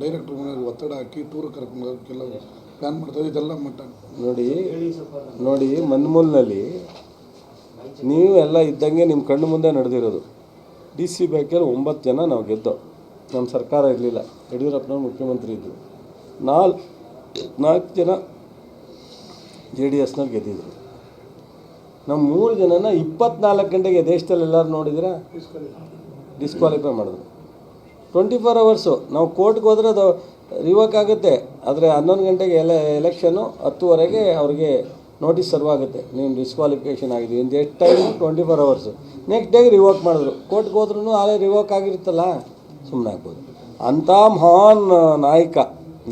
Director ಮೇಲೆ ಒತ್ತಡ ಹಾಕಿ tour ಕರ್ಕೊಂಡು ಕೆಲವು ಪ್ಲಾನ್ ಮಾಡ್ತಾರೆ ಇದೆಲ್ಲ ಮಟ್ಟ. ನೋಡಿ ನೋಡಿ ಮನ್ಮೂಲ್ನಲ್ಲಿ ನೀವು ಎಲ್ಲ ಇದ್ದಂಗೆ ನಿಮ್ಮ ಕಣ್ಣು ಮುಂದೆ ನಡೆದಿರೋದು. ಡಿ ಸಿ ಬ್ಯಾಂಕಲ್ಲಿ ಒಂಬತ್ತು ಜನ ನಾವು ಗೆದ್ದೋ. ನಮ್ಮ ಸರ್ಕಾರ ಇರಲಿಲ್ಲ. ಯಡಿಯೂರಪ್ಪನವ್ರು ಮುಖ್ಯಮಂತ್ರಿ ಇದ್ದರು ನಾಲ್ಕು ನಾಲ್ಕು ಜನ ಜೆ ಡಿ ಎಸ್ನಲ್ಲಿ ಗೆದ್ದಿದ್ರು. ನಮ್ಮ ಮೂರು ಜನನ ಇಪ್ಪತ್ನಾಲ್ಕು ಗಂಟೆಗೆ ದೇಶದಲ್ಲಿ ಎಲ್ಲರೂ ನೋಡಿದರೆ ಡಿಸ್ಕ್ವಾಲಿಫೈ ಮಾಡಿದ್ರು. ಟ್ವೆಂಟಿ ಫೋರ್ ಅವರ್ಸು ನಾವು ಕೋರ್ಟ್ಗೆ ಹೋದ್ರೆ ಅದು ರಿವೋಕ್ ಆಗುತ್ತೆ. ಆದರೆ ಹನ್ನೊಂದು ಗಂಟೆಗೆ ಎಲೆ ಎಲೆಕ್ಷನ್ನು ಹತ್ತುವರೆಗೆ ಅವ್ರಿಗೆ ನೋಟಿಸ್ ಸರ್ವ್ ಆಗುತ್ತೆ. ನೀವು ಡಿಸ್ಕ್ವಾಲಿಫಿಕೇಷನ್ ಆಗಿದೆ ಇಂದು ಎಷ್ಟು time twenty four hours next ಡೇಗೆ ರಿವೋಕ್ ಮಾಡಿದ್ರು ಕೋರ್ಟ್ಗೆ ಹೋದ್ರೂ ಆಲೇ ರಿವೋಕ್ ಆಗಿರುತ್ತಲ್ಲ? ಸುಮ್ಮನೆ ಆಗ್ಬೋದು. ಅಂಥ ಮಹಾನ್ ನಾಯಕ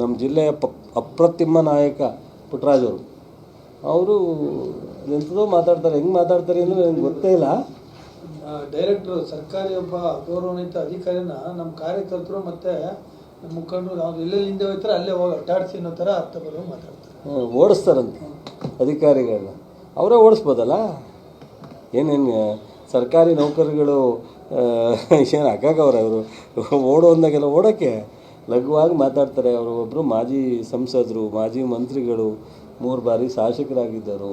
ನಮ್ಮ ಜಿಲ್ಲೆಯ ಅಪ್ರತಿಮ ನಾಯಕ ಪುಟ್ಟರಾಜವರು ಅವರು. ಎಂಥದೋ ಮಾತಾಡ್ತಾರೆ. ಹೆಂಗೆ ಮಾತಾಡ್ತಾರೆ ಅಂದರೆ ನನಗೆ ಗೊತ್ತೇ ಇಲ್ಲ. ಡೈರೆಕ್ಟರ್, ಸರ್ಕಾರಿ ಒಬ್ಬ ಗೌರವಾನ್ವಿತ ಅಧಿಕಾರಿನ ನಮ್ಮ ಕಾರ್ಯಕರ್ತರು ಮತ್ತೆ ನಮ್ಮ ಮುಖಂಡರು, ಅವ್ರು ಎಲ್ಲೆಲ್ಲಿ ಹಿಂದೆ ಹೋಗ್ತಾರೆ ಅಲ್ಲೇ ಹೋಗಿ ಅಡ್ಡಾಡ್ಸಿ ಅನ್ನೋ ಥರ ಅರ್ಥ ಬರೋ ಮಾತಾಡ್ತಾರೆ. ಓಡಿಸ್ತಾರಂತೆ ಅಧಿಕಾರಿಗಳನ್ನ. ಅವರೇ ಓಡಿಸ್ಬೋದಲ್ಲ? ಏನೇನು ಸರ್ಕಾರಿ ನೌಕರಿಗಳು ಏನು ಹಾಕಾಗವ್ರೆ ಅವರು ಓಡೋ ಅಂದಾಗೆಲ್ಲ ಓಡೋಕ್ಕೆ ಲಘುವಾಗಿ ಮಾತಾಡ್ತಾರೆ. ಅವರು ಒಬ್ಬರು ಮಾಜಿ ಸಂಸದರು, ಮಾಜಿ ಮಂತ್ರಿಗಳು, ಮೂರು ಬಾರಿ ಶಾಸಕರಾಗಿದ್ದರು.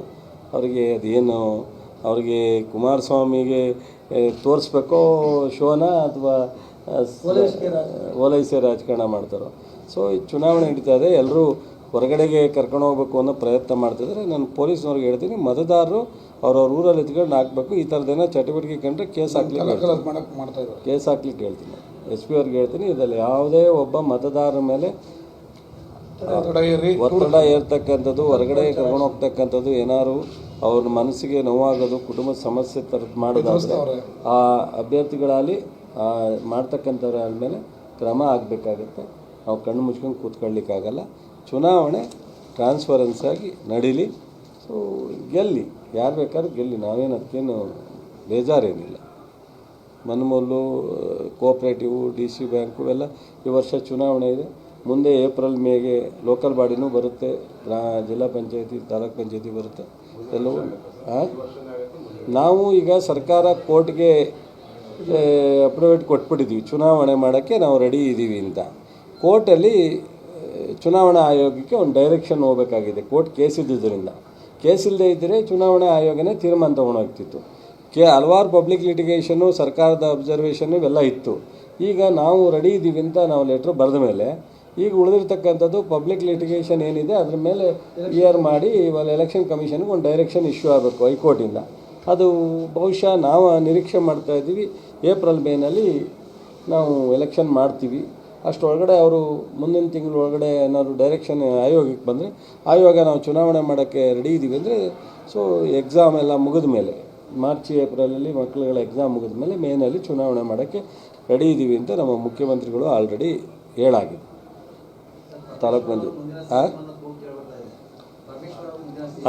ಅವರಿಗೆ ಅದೇನು ಅವ್ರಿಗೆ ಕುಮಾರಸ್ವಾಮಿಗೆ ತೋರಿಸ್ಬೇಕೋ ಶೋನ ಅಥವಾ ಓಲೈಸಿ ರಾಜಕಾರಣ ಮಾಡ್ತಾರೋ? ಸೊ ಈ ಚುನಾವಣೆ ನಡೀತಾ ಇದೆ. ಎಲ್ಲರೂ ಹೊರಗಡೆಗೆ ಕರ್ಕೊಂಡು ಹೋಗ್ಬೇಕು ಅನ್ನೋ ಪ್ರಯತ್ನ ಮಾಡ್ತಿದ್ದಾರೆ. ನಾನು ಪೊಲೀಸ್ನವ್ರಿಗೆ ಹೇಳ್ತೀನಿ ಮತದಾರರು ಅವ್ರವ್ರ ಊರಲ್ಲಿ ಎತ್ಕೊಂಡು ಹಾಕ್ಬೇಕು. ಈ ಥರದ್ದೇನೋ ಚಟುವಟಿಕೆ ಕಂಡ್ರೆ ಕೇಸ್ ಹಾಕ್ಲಿಕ್ಕೆ ಕೇಸ್ ಹಾಕ್ಲಿಕ್ಕೆ ಹೇಳ್ತೀನಿ. ಎಸ್ ಪಿ ಅವ್ರಿಗೆ ಹೇಳ್ತೀನಿ ಇದರಲ್ಲಿ ಯಾವುದೇ ಒಬ್ಬ ಮತದಾರರ ಮೇಲೆ ಒತ್ತಡ ಏರ್ತಕ್ಕಂಥದ್ದು ಹೊರಗಡೆ ಕರ್ಕೊಂಡು ಹೋಗ್ತಕ್ಕಂಥದ್ದು ಏನಾದ್ರು ಅವ್ರ ಮನಸ್ಸಿಗೆ ನೋವಾಗೋದು ಕುಟುಂಬ ಸಮಸ್ಯೆ ಥರದ್ದು ಮಾಡೋದಾದರೆ ಆ ಅಭ್ಯರ್ಥಿಗಳಲ್ಲಿ ಮಾಡ್ತಕ್ಕಂಥವ್ರ ಮೇಲೆ ಕ್ರಮ ಆಗಬೇಕಾಗತ್ತೆ. ನಾವು ಕಣ್ಣು ಮುಚ್ಕೊಂಡು ಕೂತ್ಕೊಳ್ಳಿಕ್ಕಾಗಲ್ಲ. ಚುನಾವಣೆ ಟ್ರಾನ್ಸ್ಪರೆನ್ಸ್ ಆಗಿ ನಡೀಲಿ. ಸೊ ಗೆಲ್ಲಿ. ಯಾರು ಬೇಕಾದ್ರೂ ಗೆಲ್ಲಿ. ನಾವೇನು ಅದಕ್ಕೇನು ಬೇಜಾರೇನಿಲ್ಲ. ಮನ್ಮೂಲು ಕೋಆಪ್ರೇಟಿವು ಡಿ ಸಿ ಬ್ಯಾಂಕು ಎಲ್ಲ ಈ ವರ್ಷ ಚುನಾವಣೆ ಇದೆ. ಮುಂದೆ ಏಪ್ರಿಲ್ ಮೇಗೆ ಲೋಕಲ್ ಬಾಡಿನೂ ಬರುತ್ತೆ. ಜಿಲ್ಲಾ ಪಂಚಾಯತಿ ತಾಲೂಕ್ ಪಂಚಾಯತಿ ಬರುತ್ತೆ. ಎಲ್ಲವೂ? ನಾವು ಈಗ ಸರ್ಕಾರ ಕೋರ್ಟ್ಗೆ ಅಪ್ರೂವೇಟ್ ಕೊಟ್ಬಿಟ್ಟಿದ್ದೀವಿ ಚುನಾವಣೆ ಮಾಡೋಕ್ಕೆ ನಾವು ರೆಡಿ ಇದ್ದೀವಿ ಅಂತ. ಕೋರ್ಟಲ್ಲಿ ಚುನಾವಣಾ ಆಯೋಗಕ್ಕೆ ಒಂದು ಡೈರೆಕ್ಷನ್ ಹೋಗಬೇಕಾಗಿದೆ ಕೋರ್ಟ್ ಕೇಸ್ ಇದ್ದಿದ್ದರಿಂದ ಕೇಸ್ ಇಲ್ಲದೆ ಇದ್ದರೆ ಚುನಾವಣಾ ಆಯೋಗನೇ ತೀರ್ಮಾನ ತೊಗೊಂಡೋಗ್ತಿತ್ತು ಕೆ, ಹಲವಾರು ಪಬ್ಲಿಕ್ ಲಿಟಿಗೇಷನು ಸರ್ಕಾರದ ಅಬ್ಸರ್ವೇಷನ್ ಇವೆಲ್ಲ ಇತ್ತು. ಈಗ ನಾವು ರೆಡಿ ಇದ್ದೀವಿ ಅಂತ ನಾವು ಲೆಟ್ರ್ ಬರೆದ ಮೇಲೆ ಈಗ ಉಳಿದಿರ್ತಕ್ಕಂಥದ್ದು ಪಬ್ಲಿಕ್ ಲಿಟಿಗೇಷನ್ ಏನಿದೆ, ಅದ್ರ ಮೇಲೆ ಇಯರ್ ಮಾಡಿ ಇವಾಗ ಎಲೆಕ್ಷನ್ ಕಮಿಷನ್ಗೆ ಒಂದು ಡೈರೆಕ್ಷನ್ ಇಶ್ಯೂ ಆಗಬೇಕು ಹೈಕೋರ್ಟಿಂದ. ಅದು ಬಹುಶಃ ನಾವು ನಿರೀಕ್ಷೆ ಮಾಡ್ತಾ ಇದ್ದೀವಿ ಏಪ್ರಿಲ್ ಮೇನಲ್ಲಿ ನಾವು ಎಲೆಕ್ಷನ್ ಮಾಡ್ತೀವಿ. ಅಷ್ಟರೊಳಗಡೆ ಅವರು ಮುಂದಿನ ತಿಂಗಳು ಒಳಗಡೆ ಏನಾದ್ರು ಡೈರೆಕ್ಷನ್ ಆಯೋಗಕ್ಕೆ ಬಂದರೆ, ಆಯೋಗ ನಾವು ಚುನಾವಣೆ ಮಾಡೋಕ್ಕೆ ರೆಡಿ ಇದ್ದೀವಿ ಅಂದರೆ ಸೊ ಎಕ್ಸಾಮ್ ಎಲ್ಲ ಮುಗಿದ ಮೇಲೆ ಮಾರ್ಚ್ ಏಪ್ರಿಲಲ್ಲಿ ಮಕ್ಕಳುಗಳ ಎಕ್ಸಾಮ್ ಮುಗಿದ ಮೇಲೆ ಮೇನಲ್ಲಿ ಚುನಾವಣೆ ಮಾಡೋಕ್ಕೆ ರೆಡಿ ಇದ್ದೀವಿ ಅಂತ ನಮ್ಮ ಮುಖ್ಯಮಂತ್ರಿಗಳು ಆಲ್ರೆಡಿ ಹೇಳಾಗಿದೆ ತಾಲೂಕು ಬಂದು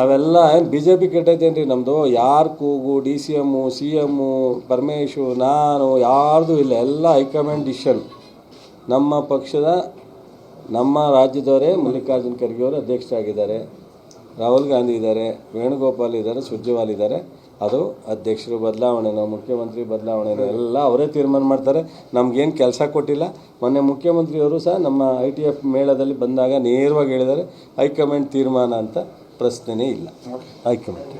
ಅವೆಲ್ಲ ಏನು ಬಿ ಜೆ ಪಿ ಕೆಟ್ಟೈತೇನ್ರಿ ನಮ್ಮದು ಯಾರು ಕೂಗು, D C M C M Paramesh ನಾನು, ಯಾರ್ದು ಇಲ್ಲ. ಎಲ್ಲ ಹೈಕಮಾಂಡ್ ಡಿಸಿಷನ್. ನಮ್ಮ ಪಕ್ಷದ, ನಮ್ಮ ರಾಜ್ಯದವರೇ ಮಲ್ಲಿಕಾರ್ಜುನ ಖರ್ಗೆ ಅವರು ಅಧ್ಯಕ್ಷರಾಗಿದ್ದಾರೆ. ರಾಹುಲ್ ಗಾಂಧಿ ಇದ್ದಾರೆ, ವೇಣುಗೋಪಾಲ್ ಇದ್ದಾರೆ, ಸುರ್ಜೇವಾಲ್ ಇದ್ದಾರೆ. ಅದು ಅಧ್ಯಕ್ಷರು ಬದಲಾವಣೆನೋ ಮುಖ್ಯಮಂತ್ರಿ ಬದಲಾವಣೆನೋ ಎಲ್ಲ ಅವರೇ ತೀರ್ಮಾನ ಮಾಡ್ತಾರೆ. ನಮಗೇನು ಕೆಲಸ ಕೊಟ್ಟಿಲ್ಲ. ಮೊನ್ನೆ ಮುಖ್ಯಮಂತ್ರಿಯವರು ಸಹ ನಮ್ಮ ಐ ಟಿ ಎಫ್ ಮೇಳದಲ್ಲಿ ಬಂದಾಗ ನೇರವಾಗಿ ಹೇಳಿದ್ದಾರೆ ಹೈಕಮಾಂಡ್ ತೀರ್ಮಾನ ಅಂತ ಪ್ರಶ್ನೆನೇ ಇಲ್ಲ. ಹೈಕಮಾಂಡ್.